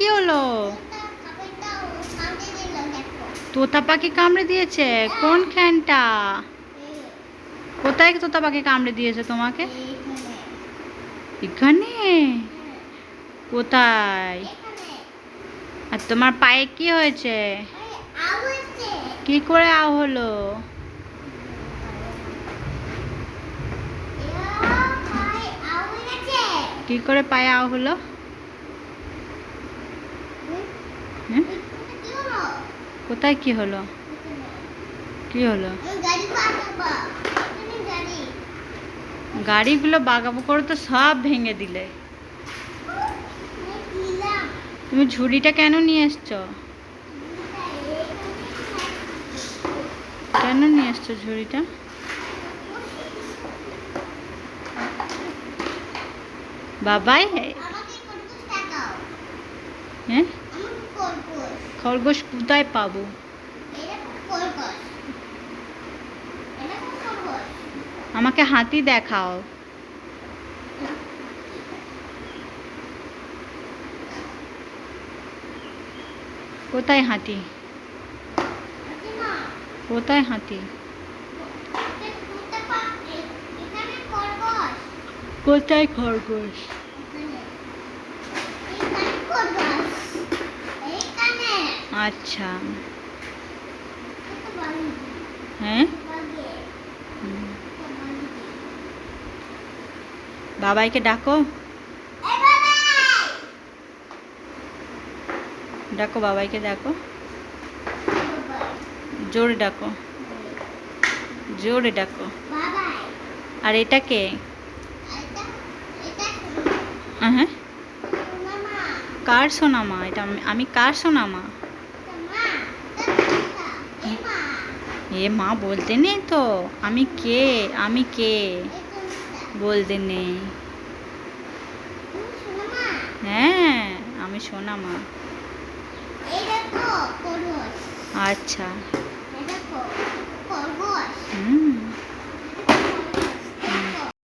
কি হলো? তোতা পাখি কামড়ে দিয়েছে? কোন খ্যানটা? কোথায় তোতা পাখি কামড়ে দিয়েছে তোমাকে? এখানে? কোথায়? আর তোমার পায়ে কি হয়েছে? কি করে আও হলো? কি করে পায়ে আও হলো? হুম? কোথায় কি হলো? কি হলো? গাড়িগুলো বাগাবো করে তো সব ভেঙে দিলে। তুমি ঝুড়িটা কেন নিয়ে এসছো? কেন নিয়ে এসছো ঝুড়িটা? বাবাই? হ্যাঁ? খরগোশ কোথায় পাবো? আমাকে হাতি দেখাও। কোথায় হাতি? কোথায় হাতি? কোথায় খরগোশ? আচ্ছা। হ্যাঁ? বাবাইকে ডাকো। ডাকো, বাবাইকে ডাকো। জোরে ডাকো। জোরে ডাকো। আর এটা কে? হ্যাঁ? কার সোনামা? এটা আমি- আমি কার সোনামা? এ মা বলতে নেই তো আমি কে আমি কে? বলতে নেই। হ্যাঁ আমি সোনামা। আচ্ছা। হুম